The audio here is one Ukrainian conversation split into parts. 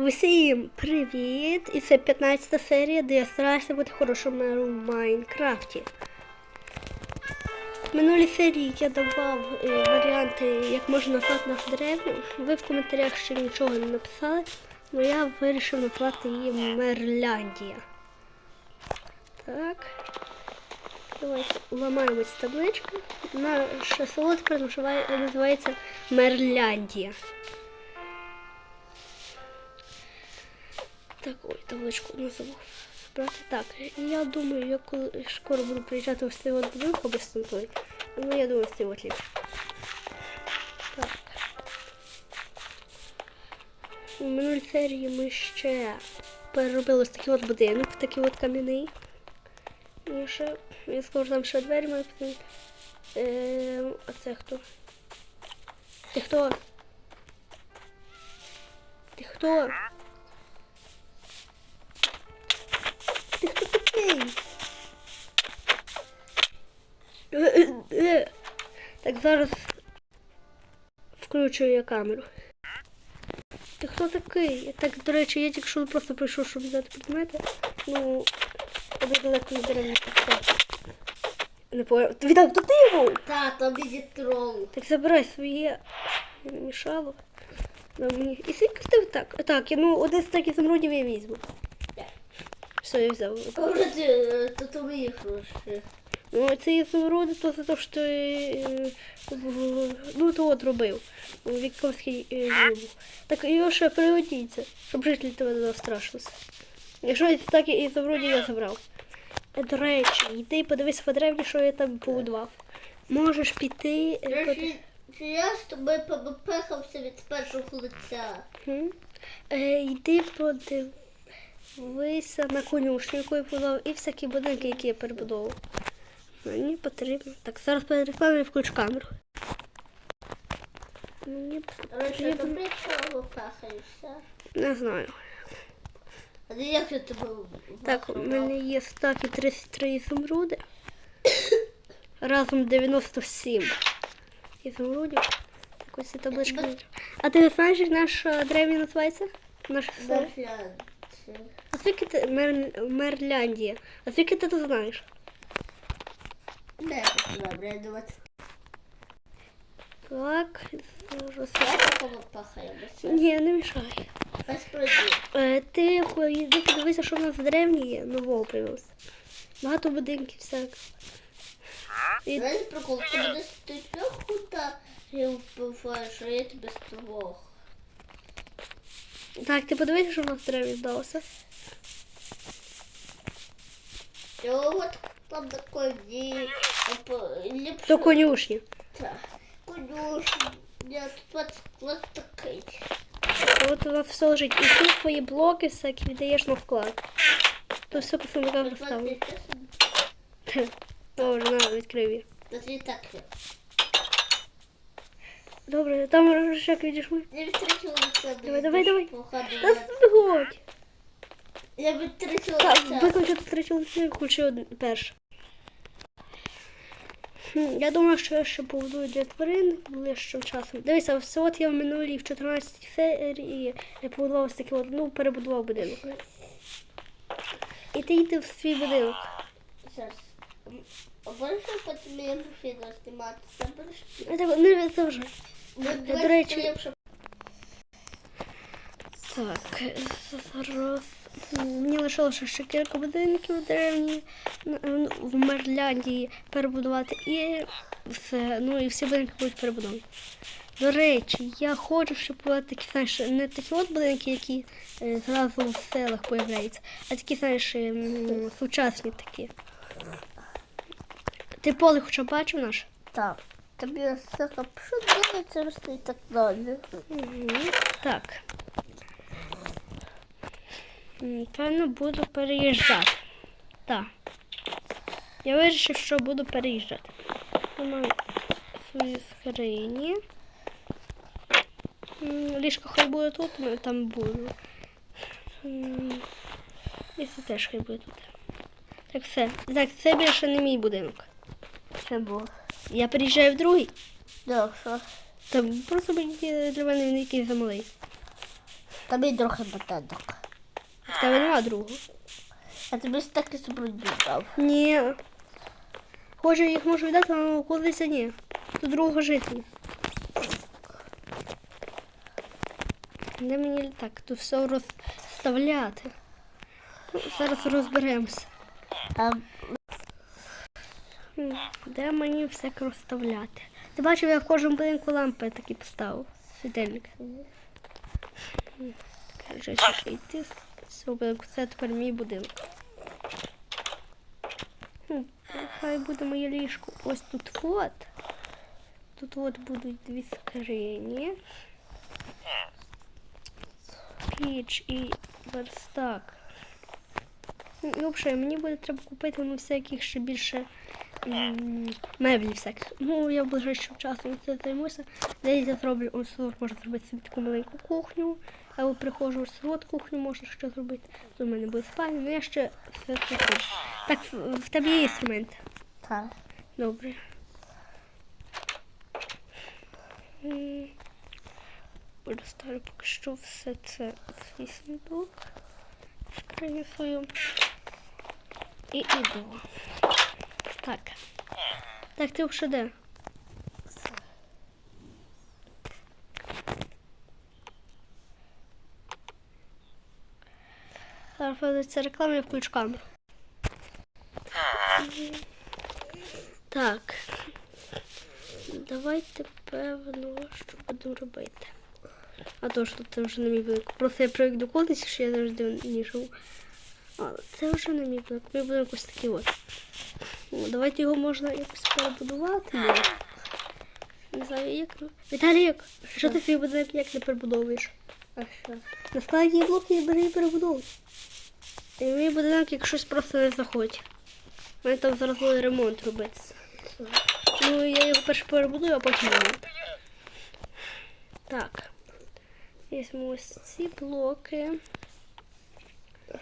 Усім привіт! І це 15 серія, де я стараюся бути хорошим мером в Майнкрафті. В минулій серії я давав е, варіанти, як можна назвати нашу деревню. Ви в коментарях ще нічого не написали, але я вирішив назвати її Мерляндія. Так. Давайте ламаємо ці таблички. Наше село тепер називає- називається Мерляндія. Так, ой, табличку не забув. Брати так. Я думаю, я коли скоро буду приїжджати в цей от будинок без той. Ну, я думаю, цей от. Так. У минулій серії ми ще переробили ось такий от будинок, такий от кам'яний. І ще, я скоро там ще двері маю піти. Е, а це хто? Ти хто? Ти хто? Так, зараз включую я камеру. Ти хто такий? Так, до речі, я тільки що просто прийшов, щоб взяти предмети. Ну, я далеко не деревні Не понял. Відак, то ти був? Та, тобі дітрол. Так забирай своє. Не мішало. На мені. І скільки в тебе так? Так, я, ну один з таких замрудів я візьму. Все, я взяв. Може ти, е, то тобі гроші. Ну, це ізумруди, то за те, що ти, е, ну, то от робив. у Віковській е. Так його ще пригодіться, щоб жителі тебе не застрашилися. Якщо так і ізумруді я забрав. Е, До речі, йди подивись по древні, що я там побудував. Можеш піти. под- Чи, я з тобою попехався від першого лиця? Е, йди подивися на конюшню, яку я побудував, і всякі будинки, які я перебудовував. Мені потрібно. Так, зараз рекламою включу камеру. Мені потрібно. Не знаю. А як я тебе Так, у мене є стаки 33 ізумруди. Разом 97 ізумрудів. Так ось і табличка. А ти знаєш, як наш древній називається? Наш село? А звідки ти Мер... Мерляндія? А звідки ти це знаєш? Не добре, я думаю. Так, зараз. Я такого пахаємося. Ні, не мішай. Е, ти йди подивися, що в нас в древній є, нового привез. Багато будинків всяких. І... Знаєш прикол, ти будеш трьох хударів вбиваєш, а я тебе з двох. Так, ти подивися, що в нас в древній здалося. І от там такой. До конюшні. Так. Конюшня. От у нас все лежить. І всі твої блоки всякі віддаєш на вклад. То все по сундукам розставлено. Добре, на, відкрив її. Так. Добре, там рожок відійшли. Я відтратила лице. Давай, давай, давай. Та я- згодь. Я відтратила Так, лице. виключити третю лицю і включи перше. Я думаю, що я ще побудую для тварин ближчим часом. Дивися, все от я в минулій в 14 серії я побудував ось от, ну, перебудував будинок. І ти йди в свій будинок. Зараз. Можеш потім я буду зніматися? Я так. Ми до речі- Так, зараз мені лишилося ще кілька будинків древні на- в Мерляндії перебудувати і все. Ну і всі будинки будуть перебудовані. До речі, я хочу, щоб були такі, знаєш, не такі от будинки, які е, зразу в селах появляються, а такі, знаєш, сучасні такі. Ти поле хоча бачив наш? Так. Тобі все що дивиться рости і так далі. Так. Певно, буду переїжджати. Так. Я вирішив, що буду переїжджати. Я маю свої скрині. Ліжко хай буде тут, ну, там буду. І це теж хай буде тут. Так, все. Так, це більше не мій будинок. Це було. Я переїжджаю в другий. Да, що? Там просто для мене він якийсь замалий. Там є трохи бататок. Тебе нема другого. Я тобі так і дав. Ні. Хоче їх можу віддати, але кудись ні. До другого жителя. Де мені так тут все розставляти? Зараз розберемося. А Де мені все розставляти? Ти бачив, я в кожному будинку лампи такі поставив. Світильник. М, Каже, що йти з. Це тепер мій будинок. Хай буде моє ліжко. Ось тут от. Тут от будуть дві скрині. Піч і верстак. Ну, І взагалі, мені буде треба купити ну, всяких ще більше м, меблів всяких. Ну, я ближайшим часом це займуся. Десь я зроблю ось можна зробити собі таку маленьку кухню. Або приходжу ось от кухню, можна що зробити. Тут у мене буде спальня, ну я ще все це. Так, в, в тебе є інструмент. так. Добре. М, Доставлю поки що все це в свій сундук. Свою. І іду. Так. Так, ти вже де? Проводиться реклама, я. Так. Давайте певно, що будемо робити. А то що це вже не мій будинок. Просто я привик до колись, що я завжди ній живу. А це вже не мій будинок. Мій будинок ось такий от. О, давайте його можна якось перебудувати. Не знаю, як. Віталік, що ти свій будинок як не перебудовуєш? А що? На складі є блоки і бери і перебудовуй. І мій будинок як щось просто не заходить. У мене там зараз буде ремонт робитися. Ну, я його перше перебудую, а потім ремонт. Так. Візьму ось ці блоки.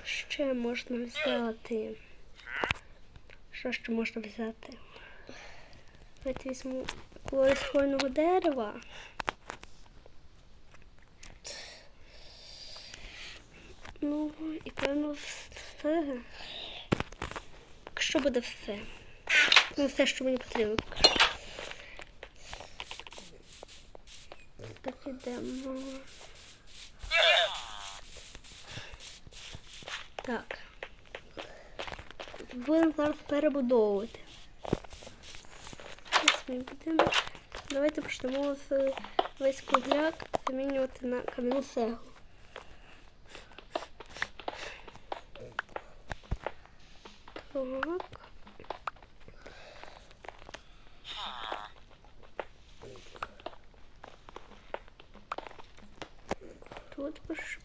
Ще можна взяти. Що ще можна взяти? Давайте візьму колись хвойного дерева. Ну, і певно все. Що буде все? Ну, все, що мені потрібно. Так ідемо. Так. Будемо зараз перебудовувати. Ось мій будинок. Давайте почнемо з весь кругляк замінювати на кам'яну цеглу. Так. Тут пиш-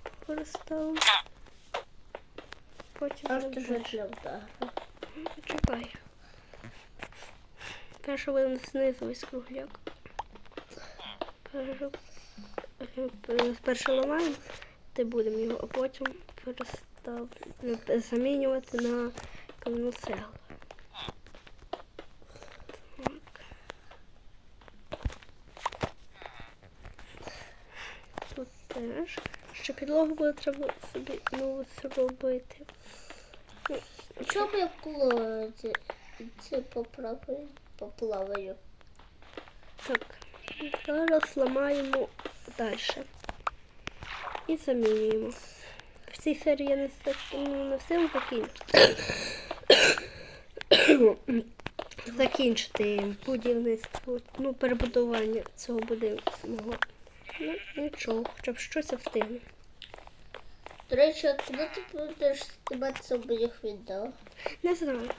Потім А що далі. ж так? Чекай. Перше будемо знизу весь кругляк. Е, Спершу ламаємо, де будемо його, а потім перестав е, замінювати на кам'яну цеглу. Тут теж. Ще підлогу буде треба собі нову зробити. Чому я плаваю? Це поправлю, поплаваю. Так, зараз ламаємо далі. І замінюємо. В цій серії я не, ну, не все закінчити. Закінчити будівництво, ну, перебудування цього будинку. Ну, нічого, хоча б щось я встигну. До речі, а коли ти будеш знімати своїх відео? Не знаю.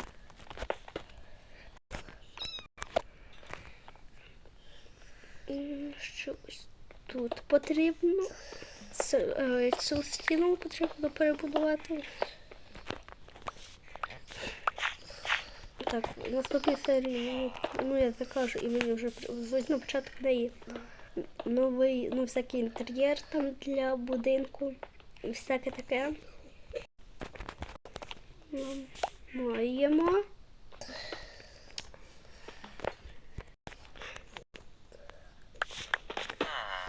М, Що ось тут потрібно. Е, цю стіну потрібно перебудувати. Так, наступній серії ну я закажу і мені вже привезуть на початок неї новий, ну всякий інтер'єр там для будинку всяке таке. Ну, Маємо.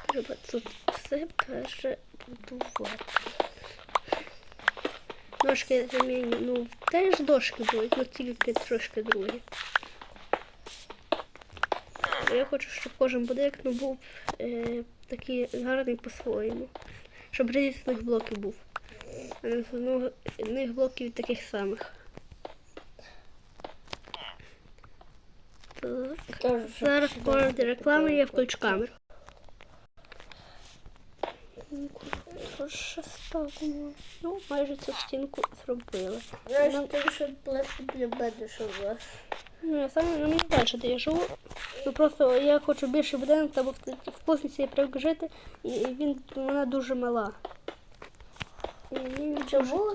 Треба тут все перше будувати. Дошки заміню, ну теж дошки будуть, але тільки трошки другі. Я хочу, щоб кожен будинок ну, був е, такий гарний по-своєму. Щоб різних блоків був. А не з одних блоків таких самих. Так. Зараз поради реклами я включу камеру. Що ставимо? Ну, майже цю стінку зробили. Знаєш, ти щоб ближче для мене, щоб вас. Ну, я саме ну, мені далі де я живу. Ну просто я хочу більше будинок, тому в, Космосі я привик жити, і він, вона дуже мала. І дуже Чому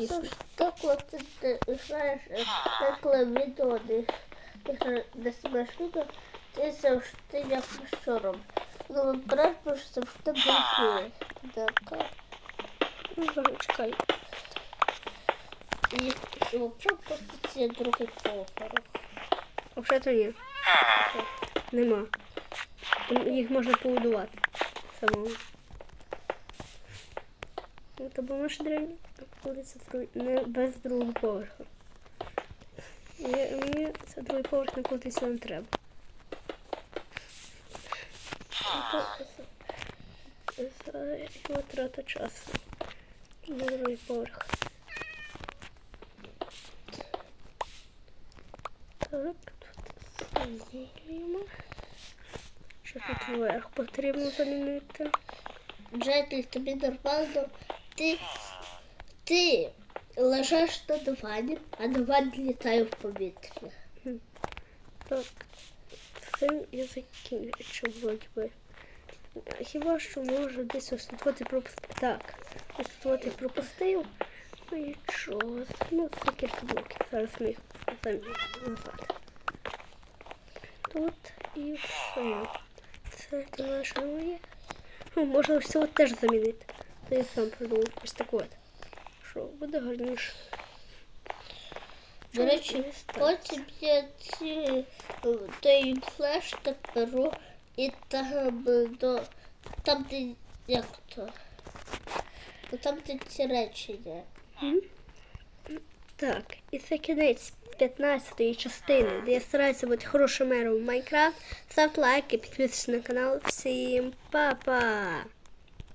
так ти, ти знаєш, е, відео не, якщо не знімаєш відео, ти завжди як шором. Ну, брат просто завжди блокує. Так. Ну, зараз чекай. І взагалі просто це другий поверх. Взагалі ні. Нема. Їх можна побудувати самому. Ну, то бо наші древні знаходиться не без другого поверху. І Мені це другий поверх знаходиться не треба. То Це його трата часу. Другий поверх. Так, тут. Що тут вверх потрібно замінити? Джетль, тобі нормально. Ти, ти лежиш на дивані, а диван літає в повітря. Так, цим я закінчу вроді би. Хіба що може десь ось тут пропустив. Так, і пропустив. Ну нічого, ну це кілька блоків. Зараз ми їх замінимо назад. Тут і все. Це те, що. Ну, можна це от теж замінити. То я сам придумав ось так от. Що буде гарніше. До речі, потім я ці е, той флеш так беру і там е, до там, де як то. Там, де ці речення. Так, і це кінець 15-ї частини, де я стараюся бути хорошим мером в Майнкрафт. Ставте лайки, підписуйтесь на канал. Всім па-па!